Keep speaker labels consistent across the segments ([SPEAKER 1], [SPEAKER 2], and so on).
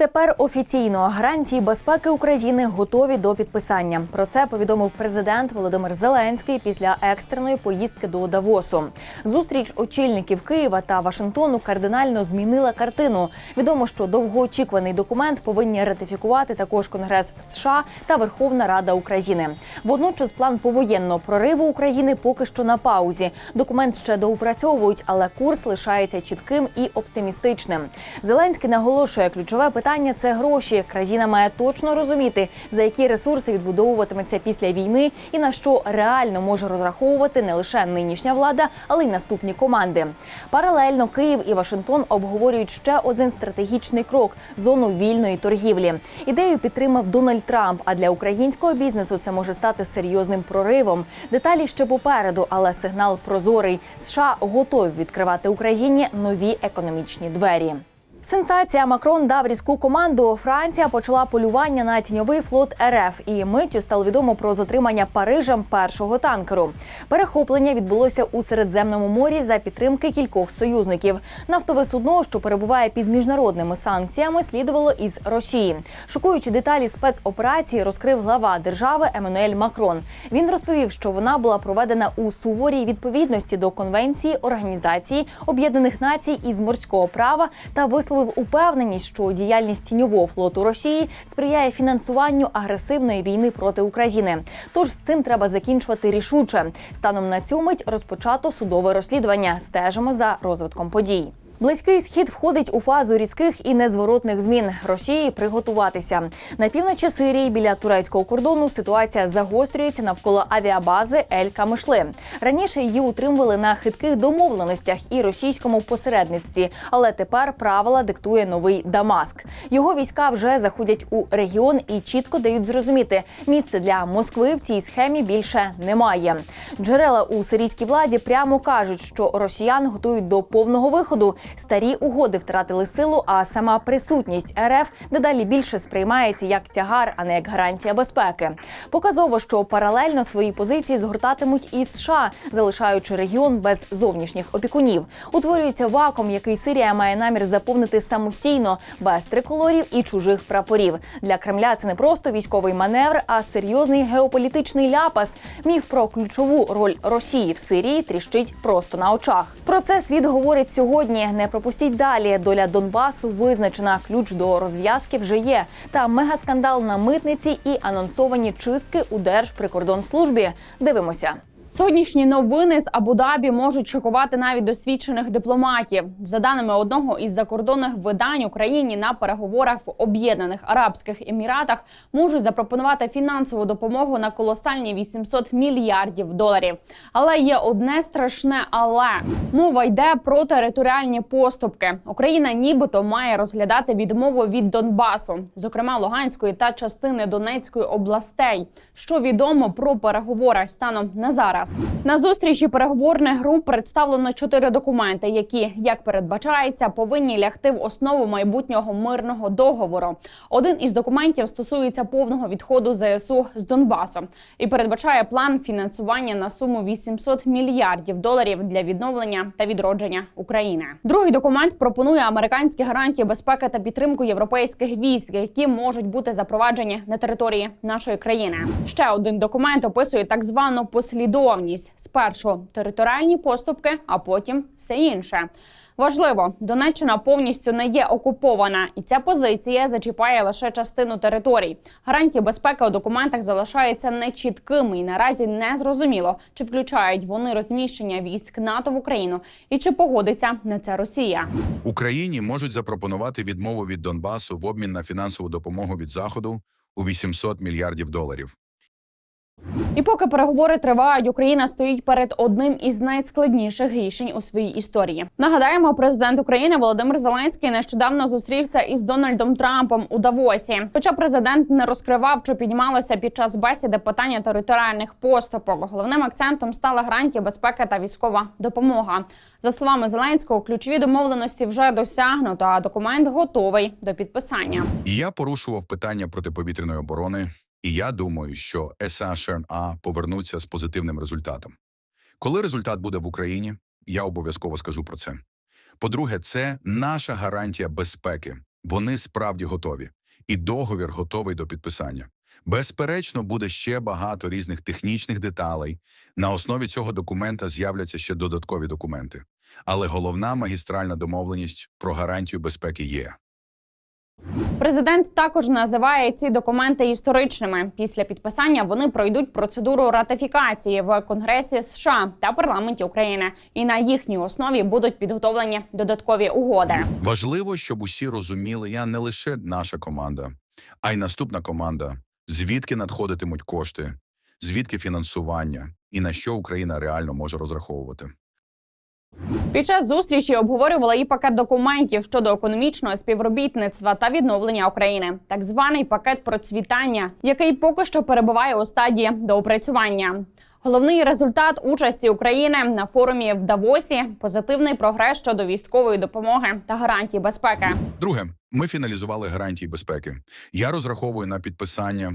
[SPEAKER 1] Тепер офіційно гарантії безпеки України готові до підписання. Про це повідомив президент Володимир Зеленський після екстреної поїздки до Давосу. Зустріч очільників Києва та Вашингтону кардинально змінила картину. Відомо, що довгоочікуваний документ повинні ратифікувати також Конгрес США та Верховна Рада України. Водночас план повоєнного прориву України поки що на паузі. Документ ще доупрацьовують, але курс лишається чітким і оптимістичним. Зеленський наголошує, ключове питання це гроші. Країна має точно розуміти, за які ресурси відбудовуватиметься після війни і на що реально може розраховувати не лише нинішня влада, але й наступні команди. Паралельно Київ і Вашингтон обговорюють ще один стратегічний крок зону вільної торгівлі. Ідею підтримав Дональд Трамп. А для українського бізнесу це може стати серйозним проривом. Деталі ще попереду, але сигнал прозорий. США готові відкривати Україні нові економічні двері. Сенсація Макрон дав різку команду. Франція почала полювання на тіньовий флот РФ. І миттю стало відомо про затримання Парижем першого танкеру. Перехоплення відбулося у Середземному морі за підтримки кількох союзників. Нафтове судно, що перебуває під міжнародними санкціями, слідувало із Росії. Шокуючи деталі спецоперації, розкрив глава держави Еммануель Макрон. Він розповів, що вона була проведена у суворій відповідності до конвенції Організації Об'єднаних Націй із морського права та висловив упевненість, що діяльність тіньового флоту Росії сприяє фінансуванню агресивної війни проти України. Тож з цим треба закінчувати рішуче. Станом на цю мить розпочато судове розслідування. Стежимо за розвитком подій. Близький схід входить у фазу різких і незворотних змін Росії приготуватися на півночі Сирії біля турецького кордону. Ситуація загострюється навколо авіабази Ель Камишли. Раніше її утримували на хитких домовленостях і російському посередництві, але тепер правила диктує новий Дамаск. Його війська вже заходять у регіон і чітко дають зрозуміти, місце для Москви в цій схемі більше немає. Джерела у сирійській владі прямо кажуть, що росіян готують до повного виходу. Старі угоди втратили силу, а сама присутність РФ дедалі більше сприймається як тягар, а не як гарантія безпеки. Показово, що паралельно свої позиції згортатимуть і США, залишаючи регіон без зовнішніх опікунів. Утворюється вакуум, який Сирія має намір заповнити самостійно, без триколорів і чужих прапорів. Для Кремля це не просто військовий маневр, а серйозний геополітичний ляпас. Міф про ключову роль Росії в Сирії тріщить просто на очах. Про це світ говорить сьогодні. Не пропустіть далі. Доля Донбасу визначена. Ключ до розв'язки вже є. Та мегаскандал на митниці і анонсовані чистки у Держприкордонслужбі. Дивимося.
[SPEAKER 2] Сьогоднішні новини з Абу-Дабі можуть шокувати навіть досвідчених дипломатів. За даними одного із закордонних видань Україні на переговорах в Об'єднаних Арабських Еміратах можуть запропонувати фінансову допомогу на колосальні 800 мільярдів доларів. Але є одне страшне, але мова йде про територіальні поступки. Україна нібито має розглядати відмову від Донбасу, зокрема Луганської та частини Донецької областей. Що відомо про переговори станом на зараз. На зустрічі переговорних груп представлено чотири документи, які, як передбачається, повинні лягти в основу майбутнього мирного договору. Один із документів стосується повного відходу ЗСУ з Донбасу і передбачає план фінансування на суму 800 мільярдів доларів для відновлення та відродження України. Другий документ пропонує американські гарантії безпеки та підтримку європейських військ, які можуть бути запроваджені на території нашої країни. Ще один документ описує так звану послідовність спершу територіальні поступки, а потім все інше. Важливо, Донеччина повністю не є окупована, і ця позиція зачіпає лише частину територій. Гарантії безпеки у документах залишаються нечіткими і наразі не зрозуміло, чи включають вони розміщення військ НАТО в Україну і чи погодиться на це Росія.
[SPEAKER 3] Україні можуть запропонувати відмову від Донбасу в обмін на фінансову допомогу від Заходу у 800 мільярдів доларів.
[SPEAKER 2] І поки переговори тривають, Україна стоїть перед одним із найскладніших рішень у своїй історії. Нагадаємо, президент України Володимир Зеленський нещодавно зустрівся із Дональдом Трампом у Давосі. Хоча президент не розкривав, що піднімалося під час бесіди питання територіальних поступок. Головним акцентом стала гарантія безпеки та військова допомога. За словами Зеленського, ключові домовленості вже досягнуто, а документ готовий до підписання.
[SPEAKER 3] Я порушував питання протиповітряної оборони, і я думаю, що ЕСА повернуться з позитивним результатом. Коли результат буде в Україні, я обов'язково скажу про це. По-друге, це наша гарантія безпеки. вони справді готові, і договір готовий до підписання. Безперечно, буде ще багато різних технічних деталей. На основі цього документа з'являться ще додаткові документи. Але головна магістральна домовленість про гарантію безпеки є.
[SPEAKER 2] Президент також називає ці документи історичними. Після підписання вони пройдуть процедуру ратифікації в Конгресі США та парламенті України, і на їхній основі будуть підготовлені додаткові угоди.
[SPEAKER 3] Важливо, щоб усі розуміли, я не лише наша команда, а й наступна команда, звідки надходитимуть кошти, звідки фінансування і на що Україна реально може розраховувати.
[SPEAKER 2] Під час зустрічі обговорювали і пакет документів щодо економічного співробітництва та відновлення України, так званий пакет процвітання, який поки що перебуває у стадії доопрацювання. Головний результат участі України на форумі в Давосі позитивний прогрес щодо військової допомоги та гарантій безпеки.
[SPEAKER 3] Друге, ми фіналізували гарантії безпеки. Я розраховую на підписання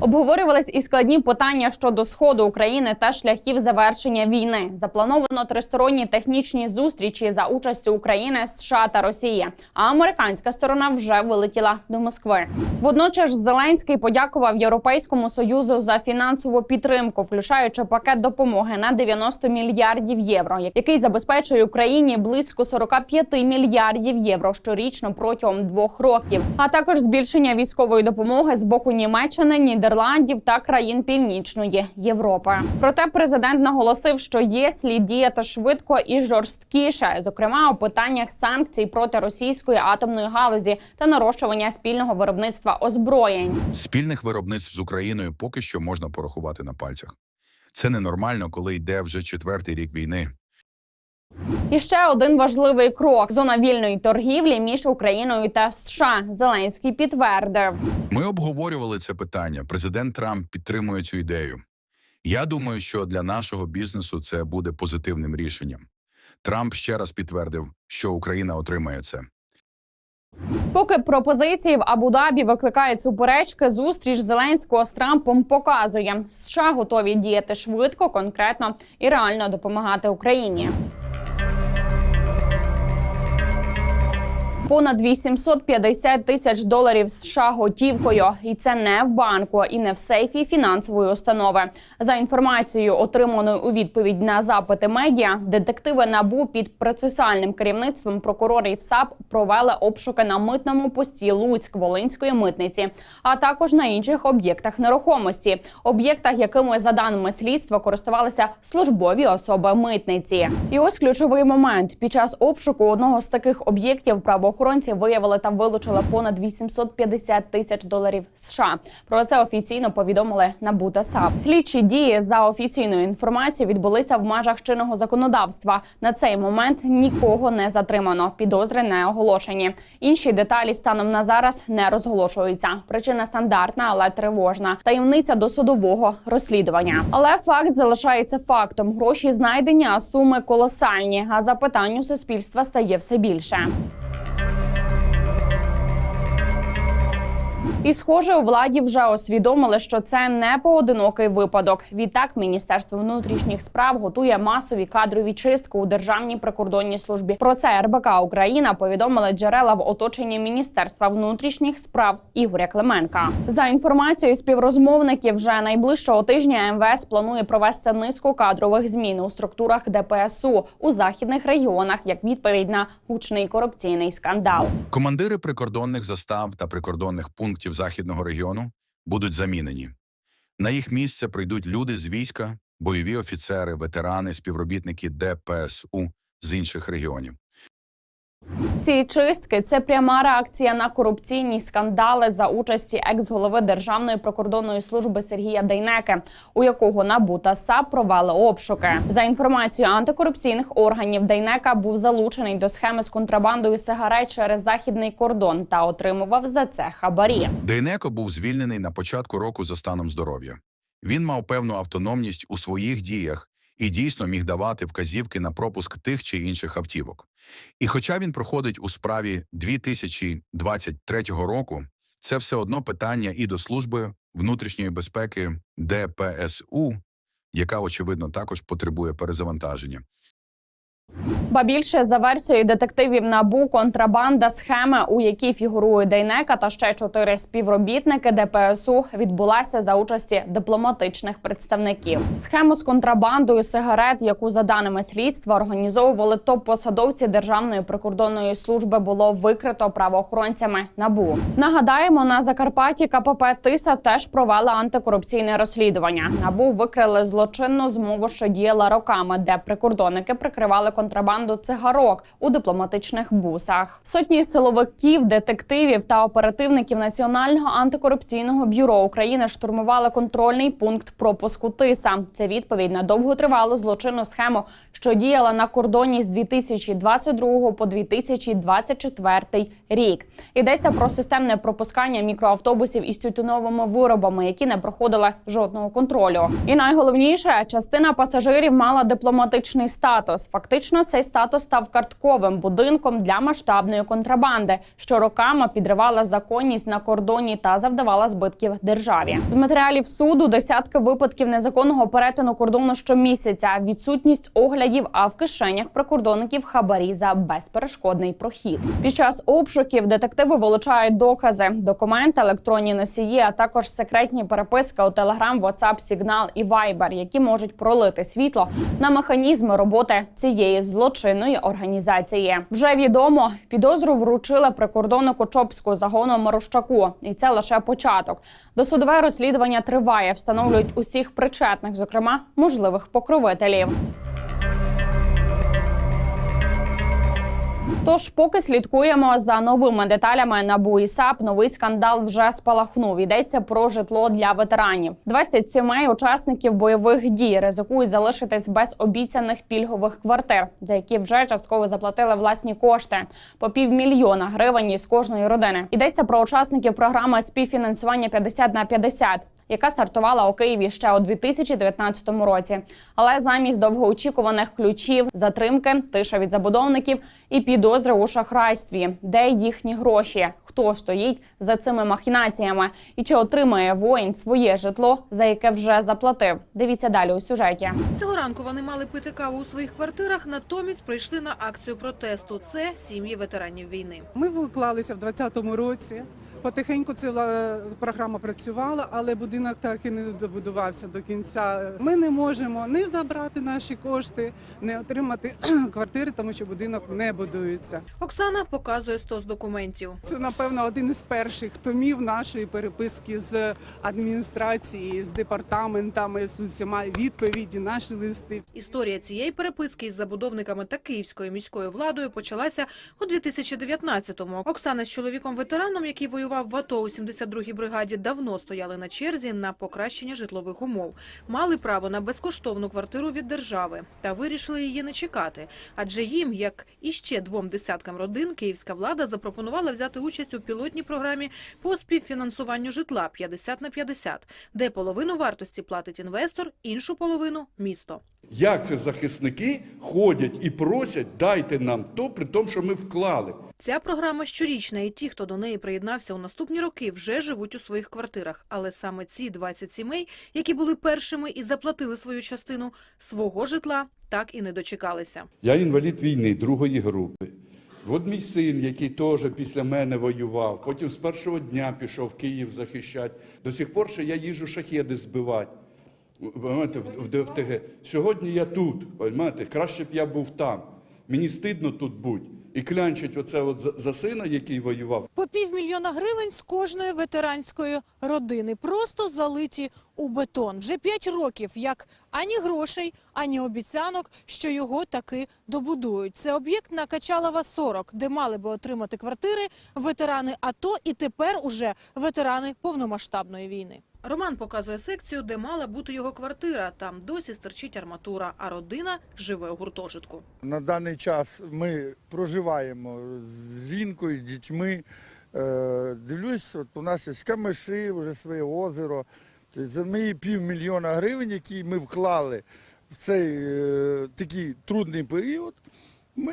[SPEAKER 2] Обговорювались і складні питання щодо сходу України та шляхів завершення війни. Заплановано тристоронні технічні зустрічі за участю України, США та Росії. А американська сторона вже вилетіла до Москви. Водночас Зеленський подякував Європейському союзу за фінансову підтримку, включаючи пакет допомоги на 90 мільярдів євро, який забезпечує Україні близько 45 мільярдів євро щорічно протягом двох років, а також збільшення військової допомоги з боку Німеччини, Нідерландів та країн Північної Європи. Проте президент наголосив, що є слід діяти швидко і жорсткіше, зокрема у питаннях санкцій проти російської атомної галузі та нарощування спільного виробництва озброєнь.
[SPEAKER 3] спільних виробництв з Україною поки що можна порахувати на пальцях. Це ненормально, коли йде вже четвертий рік війни.
[SPEAKER 2] І ще один важливий крок: зона вільної торгівлі між Україною та США. Зеленський підтвердив.
[SPEAKER 3] Ми обговорювали це питання. Президент Трамп підтримує цю ідею. Я думаю, що для нашого бізнесу це буде позитивним рішенням. Трамп ще раз підтвердив, що Україна отримає це.
[SPEAKER 2] Поки пропозиції в Абу-Дабі викликають суперечки, зустріч Зеленського з Трампом показує, США готові діяти швидко, конкретно і реально допомагати Україні. Понад 850 тисяч доларів США готівкою, і це не в банку і не в сейфі фінансової установи. За інформацією, отриманою у відповідь на запити медіа, детективи набу під процесуальним керівництвом прокурорів САП провели обшуки на митному пості Луцьк Волинської митниці, а також на інших об'єктах нерухомості, об'єктах, якими за даними слідства користувалися службові особи митниці. І ось ключовий момент: під час обшуку одного з таких об'єктів правоохоронці виявили та вилучили понад 850 тисяч доларів США. Про це офіційно повідомили НАБУ та САП. Слідчі дії за офіційною інформацією відбулися в межах чинного законодавства. На цей момент нікого не затримано. Підозри не оголошені. Інші деталі станом на зараз не розголошуються. Причина стандартна, але тривожна. Таємниця до судового розслідування. Але факт залишається фактом. Гроші знайдені, а суми колосальні. А запитань у суспільства стає все більше. Thank you. І, схоже, у владі вже усвідомили, що це не поодинокий випадок. Відтак, Міністерство внутрішніх справ готує масові кадрові чистки у державній прикордонній службі. Про це РБК Україна повідомили джерела в оточенні Міністерства внутрішніх справ Ігоря Клименка. За інформацією співрозмовників, вже найближчого тижня МВС планує провести низку кадрових змін у структурах ДПСУ у західних регіонах як відповідь на гучний корупційний скандал.
[SPEAKER 3] Командири прикордонних застав та прикордонних пунктів західного регіону будуть замінені. На їх місце прийдуть люди з війська, бойові офіцери, ветерани, співробітники ДПСУ з інших регіонів.
[SPEAKER 2] Ці чистки це пряма реакція на корупційні скандали за участі екс-голови Державної прикордонної служби Сергія Дейнеке, у якого НАБУ та САП провели обшуки. За інформацією антикорупційних органів, Дейнека був залучений до схеми з контрабандою сигарет через західний кордон та отримував за це хабарі.
[SPEAKER 3] Дейнеко був звільнений на початку року за станом здоров'я. Він мав певну автономність у своїх діях і дійсно міг давати вказівки на пропуск тих чи інших автівок. І хоча він проходить у справі 2023 року, це все одно питання і до служби внутрішньої безпеки ДПСУ, яка очевидно також потребує перезавантаження.
[SPEAKER 2] Ба більше за версією детективів набу контрабанда схеми, у якій фігурує Дейнека та ще чотири співробітники ДПСУ, відбулася за участі дипломатичних представників. Схему з контрабандою сигарет, яку за даними слідства організовували топ-посадовці Державної прикордонної служби, було викрито правоохоронцями набу. Нагадаємо, на Закарпатті КПП Тиса теж провела антикорупційне розслідування. Набу викрили злочинну змову, що діяла роками, де прикордонники прикривали контрабанду цигарок у дипломатичних бусах. Сотні силовиків, детективів та оперативників Національного антикорупційного бюро України штурмували контрольний пункт пропуску Тиса. Це відповідь на довготривалу злочинну схему, що діяла на кордоні з 2022 по 2024 рік. Йдеться про системне пропускання мікроавтобусів із тютюновими виробами, які не проходили жодного контролю. І найголовніше, частина пасажирів мала дипломатичний статус. Фактично, цей статус став картковим будинком для масштабної контрабанди, що роками підривала законність на кордоні та завдавала збитків державі. З матеріалів суду десятки випадків незаконного перетину кордону щомісяця, відсутність оглядів, а в кишенях прикордонників хабарі за безперешкодний прохід. Під час обшуків детективи вилучають докази, документи, електронні носії, а також секретні переписки у Telegram, WhatsApp, Signal і Viber, які можуть пролити світло на механізми роботи цієї злочинної організації. Вже відомо, підозру вручили прикордоннику Чопську загону Марущаку, і це лише початок. Досудове розслідування триває, встановлюють усіх причетних, зокрема можливих покровителів. Тож, поки слідкуємо за новими деталями НАБУ і САП, новий скандал вже спалахнув. Йдеться про житло для ветеранів. 20 сімей учасників бойових дій ризикують залишитись без обіцяних пільгових квартир, за які вже частково заплатили власні кошти по півмільйона гривень із кожної родини. Йдеться про учасників програми співфінансування 50 на 50, яка стартувала у Києві ще у 2019 році. Але замість довгоочікуваних ключів, затримки, тиша від забудовників і підозри у шахрайстві, де їхні гроші, хто стоїть за цими махінаціями, і чи отримає воїн своє житло, за яке вже заплатив. Дивіться далі у сюжеті.
[SPEAKER 4] Цього ранку вони мали пити каву у своїх квартирах, натомість прийшли на акцію протесту. Це сім'ї ветеранів війни.
[SPEAKER 5] Ми вклалися в 2020 році. Потихеньку ця програма працювала, але будинок так і не добудувався до кінця. Ми не можемо не забрати наші кошти, не отримати квартири, тому що будинок не будується.
[SPEAKER 4] Оксана показує стос документів.
[SPEAKER 5] Це напевно один із перших томів нашої переписки з адміністрації, з департаментами, з усіма відповіді, наші листи.
[SPEAKER 4] Історія цієї переписки із забудовниками та київською міською владою почалася у 2019-му. Оксана з чоловіком ветераном, який воював в АТО у 72-й бригаді, давно стояли на черзі на покращення житлових умов. Мали право на безкоштовну квартиру від держави та вирішили її не чекати. Адже їм, як і ще двом десяткам родин, київська влада запропонувала взяти участь у пілотній програмі по співфінансуванню житла 50 на 50, де половину вартості платить інвестор, іншу половину – місто.
[SPEAKER 6] Як це захисники ходять і просять, дайте нам то, при тому, що ми вклали.
[SPEAKER 4] Ця програма щорічна, і ті, хто до неї приєднався у наступні роки, вже живуть у своїх квартирах. Але саме ці 20 сімей, які були першими і заплатили свою частину, свого житла так і не дочекалися.
[SPEAKER 6] Я інвалід війни другої групи. От мій син, який теж після мене воював, потім з першого дня пішов в Київ захищати. До сих пор ще я їжу шахеди збивати. Понимаєте, в, ДФТГ. Сьогодні я тут, понимаєте, краще б я був там. Мені стидно тут бути. І клянчить оце от за, сина, який воював.
[SPEAKER 4] По півмільйона гривень з кожної ветеранської родини просто залиті у бетон. Вже п'ять років, як ані грошей, ані обіцянок, що його таки добудують. Це об'єкт на Качалова 40, де мали би отримати квартири ветерани АТО і тепер уже ветерани повномасштабної війни. Роман показує секцію, де мала бути його квартира. Там досі стерчить арматура, а родина живе у гуртожитку.
[SPEAKER 7] На даний час ми проживаємо з жінкою, дітьми. Е, Дивлюсь, от у нас є камиші, вже своє озеро. Тобто За мої півмільйона гривень, які ми вклали в цей е, такий трудний період, ми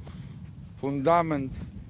[SPEAKER 7] фундамент.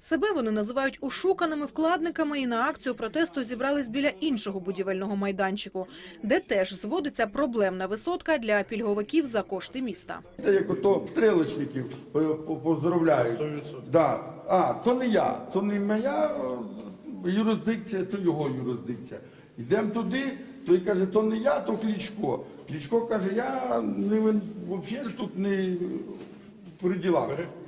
[SPEAKER 4] Себе вони називають ушуканими вкладниками і на акцію протесту зібрались біля іншого будівельного майданчику, де теж зводиться проблемна висотка для пільговиків за кошти міста.
[SPEAKER 7] Це як ото стрілочників е, поздравляють. 100%. Да. А, то не я, то не моя е, юрисдикція, то його юрисдикція. Йдемо туди, той каже, то не я, то Клічко. Клічко каже, я не, взагалі тут не при ділах.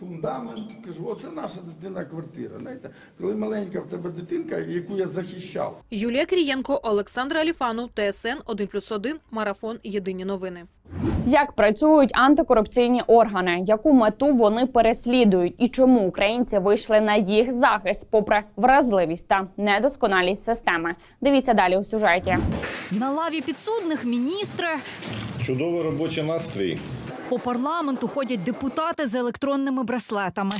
[SPEAKER 7] фундамент. Кажу, оце наша дитина квартира. Знаєте, коли маленька в тебе дитинка, яку я захищав.
[SPEAKER 4] Юлія Крієнко, Олександр Аліфанов, ТСН 1+,1, Марафон. Єдині новини.
[SPEAKER 2] Як працюють антикорупційні органи, яку мету вони переслідують, і чому українці вийшли на їх захист, попри вразливість та недосконалість системи? Дивіться далі у сюжеті.
[SPEAKER 8] На лаві підсудних міністри.
[SPEAKER 9] Чудовий робочий настрій.
[SPEAKER 8] По парламенту ходять депутати з електронними браслетами.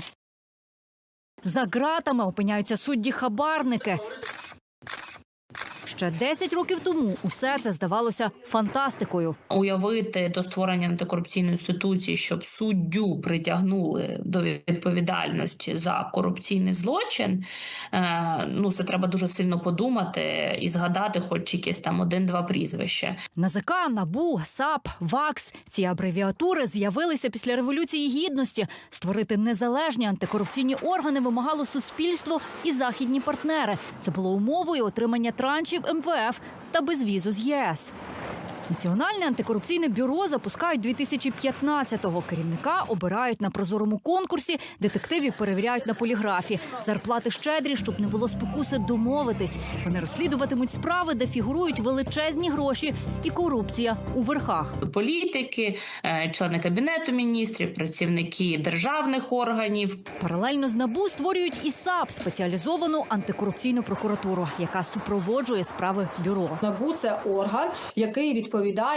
[SPEAKER 8] За ґратами опиняються судді-хабарники. Ще 10 років тому усе це здавалося фантастикою.
[SPEAKER 10] уявити до створення антикорупційної інституції, щоб суддю притягнули до відповідальності за корупційний злочин. е, Ну це треба дуже сильно подумати і згадати, хоч якесь там один-два прізвища.
[SPEAKER 8] НАЗК, НАБУ, САП, ВАКС – ці абревіатури з'явилися після революції гідності. Створити незалежні антикорупційні органи вимагало суспільство і західні партнери. Це було умовою отримання траншів МВФ та безвізу з ЄС. Національне антикорупційне бюро запускають 2015-го. Керівника обирають на прозорому конкурсі, детективів перевіряють на поліграфі. Зарплати щедрі, щоб не було спокуси домовитись. Вони розслідуватимуть справи, де фігурують величезні гроші і корупція у верхах.
[SPEAKER 10] Політики, е, члени кабінету міністрів, працівники державних органів,
[SPEAKER 8] Паралельно з набу створюють і САП спеціалізовану антикорупційну прокуратуру, яка супроводжує справи бюро.
[SPEAKER 11] НАБУ це орган, який відповідає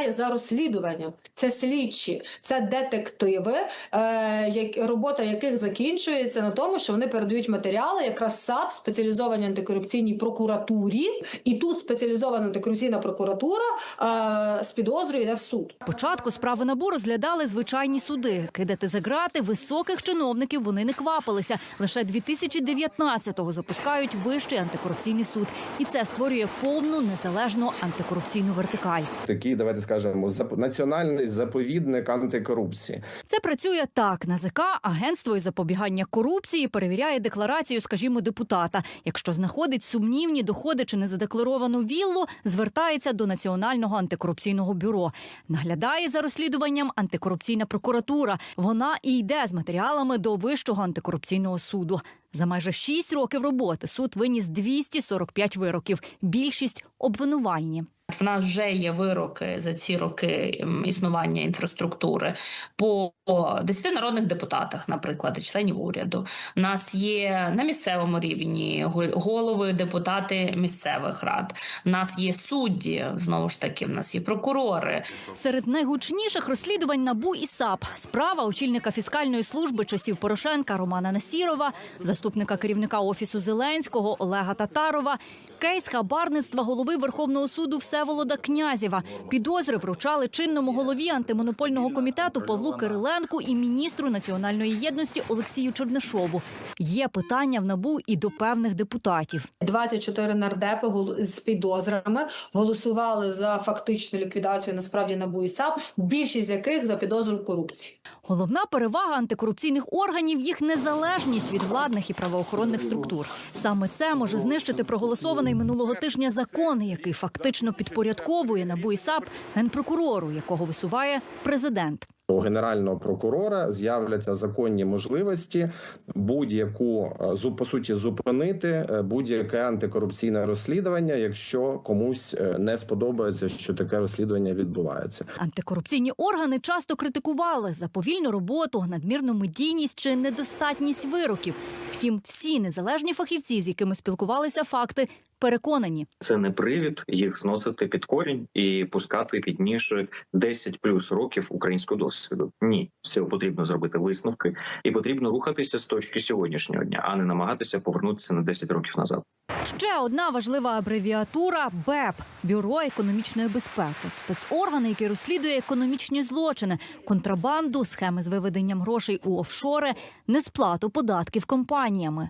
[SPEAKER 11] за розслідування. Це слідчі, це детективи, е, робота яких закінчується на тому, що вони передають матеріали, якраз САП, спеціалізованій антикорупційній прокуратурі, і тут спеціалізована антикорупційна прокуратура е, з підозрою йде в суд.
[SPEAKER 8] Спочатку справи набу розглядали звичайні суди. Кидати за грати високих чиновників вони не квапилися. Лише 2019-го запускають вищий антикорупційний суд, і це створює повну незалежну антикорупційну вертикаль.
[SPEAKER 12] Такий, давайте скажемо, національний заповідник антикорупції.
[SPEAKER 8] Це працює так. НАЗК, агентство із запобігання корупції, перевіряє декларацію, скажімо, депутата. Якщо знаходить сумнівні доходи чи незадекларовану віллу, звертається до Національного антикорупційного бюро. Наглядає за розслідуванням антикорупційна прокуратура. Вона і йде з матеріалами до Вищого антикорупційного суду. За майже шість років роботи суд виніс 245 вироків. Більшість обвинувальні.
[SPEAKER 10] В нас вже є вироки за ці роки існування інфраструктури по 10 народних депутатах, наприклад, і членів уряду. У нас є на місцевому рівні голови, депутати місцевих рад. У нас є судді, знову ж таки, в нас є прокурори.
[SPEAKER 8] Серед найгучніших розслідувань НАБУ і САП справа очільника фіскальної служби часів Порошенка Романа Насірова, заступника керівника офісу Зеленського Олега Татарова, кейс хабарництва голови Верховного суду Всеволода Князєва. Підозри вручали чинному голові антимонопольного комітету Павлу Кириленку і міністру національної єдності Олексію Чернишову. Є питання в НАБУ і до певних депутатів.
[SPEAKER 11] 24 нардепи з підозрами голосували за фактичну ліквідацію насправді НАБУ і САП, більшість з яких за підозру корупції.
[SPEAKER 8] Головна перевага антикорупційних органів їх незалежність від владних і правоохоронних структур. Саме це може знищити проголосований минулого тижня закон, який фактично підпорядковує НАБУ і САП генпрокурору, якого висуває президент.
[SPEAKER 12] У генерального прокурора з'являться законні можливості будь-яку е, по суті зупинити е, будь-яке антикорупційне розслідування, якщо комусь е, не сподобається, що таке розслідування відбувається.
[SPEAKER 8] Антикорупційні органи часто критикували за повільну роботу, надмірну медійність чи недостатність вироків. Втім, всі незалежні фахівці, з якими спілкувалися факти, переконані.
[SPEAKER 13] Це не привід їх зносити під корінь і пускати під ніж 10 плюс років українського досвіду. Ні, з цього потрібно зробити висновки, і потрібно рухатися з точки сьогоднішнього дня, а не намагатися повернутися на 10 років назад.
[SPEAKER 8] Ще одна важлива абревіатура БЕП Бюро економічної безпеки, спецорган, який розслідує економічні злочини, контрабанду, схеми з виведенням грошей у офшори, несплату податків компаніями.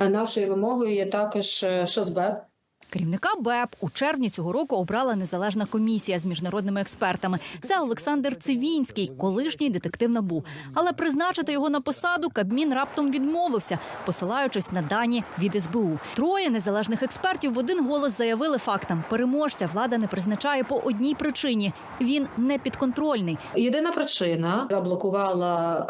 [SPEAKER 11] Нашою вимогою є також е, ШОСБЕП.
[SPEAKER 8] Керівника БЕП у червні цього року обрала незалежна комісія з міжнародними експертами. Це Олександр Цивінський, колишній детектив НАБУ. Але призначити його на посаду Кабмін раптом відмовився, посилаючись на дані від СБУ. Троє незалежних експертів в один голос заявили фактам: переможця влада не призначає по одній причині: він не підконтрольний.
[SPEAKER 11] Єдина причина заблокувала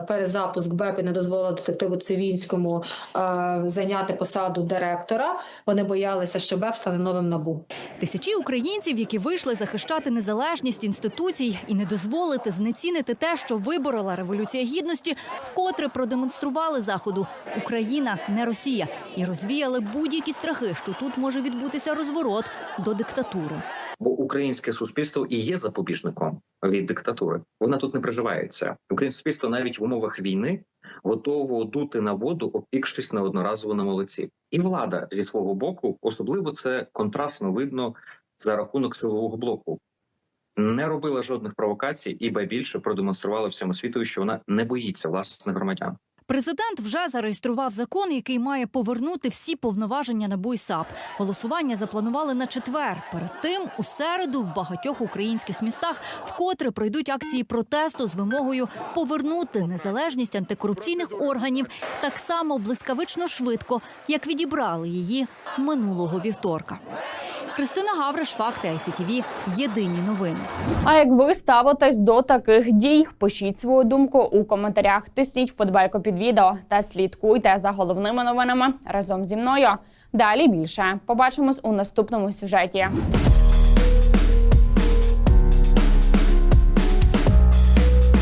[SPEAKER 11] е, перезапуск БЕП і не дозволила детективу Цивінському е, зайняти посаду директора. Вони боялися, що БЕП стане новим набу.
[SPEAKER 8] Тисячі українців, які вийшли захищати незалежність інституцій і не дозволити знецінити те, що виборола революція гідності, вкотре продемонстрували заходу Україна не Росія і розвіяли будь-які страхи, що тут може відбутися розворот до диктатури.
[SPEAKER 13] Бо українське суспільство і є запобіжником від диктатури. Вона тут не приживається. Українське суспільство навіть в умовах війни готово дути на воду, опікшись на одноразово на молоці. І влада зі свого боку, особливо це контрастно видно за рахунок силового блоку. Не робила жодних провокацій і байбільше продемонструвала всьому світу, що вона не боїться власних громадян.
[SPEAKER 8] Президент вже зареєстрував закон, який має повернути всі повноваження НАБУ і САП. Голосування запланували на четвер. Перед тим у середу в багатьох українських містах вкотре пройдуть акції протесту з вимогою повернути незалежність антикорупційних органів так само блискавично швидко, як відібрали її минулого вівторка. Христина Гавриш, факти ICTV, Єдині новини.
[SPEAKER 2] А як ви ставитесь до таких дій? Пишіть свою думку у коментарях, тисніть вподобайку під відео та слідкуйте за головними новинами разом зі мною. Далі більше побачимось у наступному сюжеті.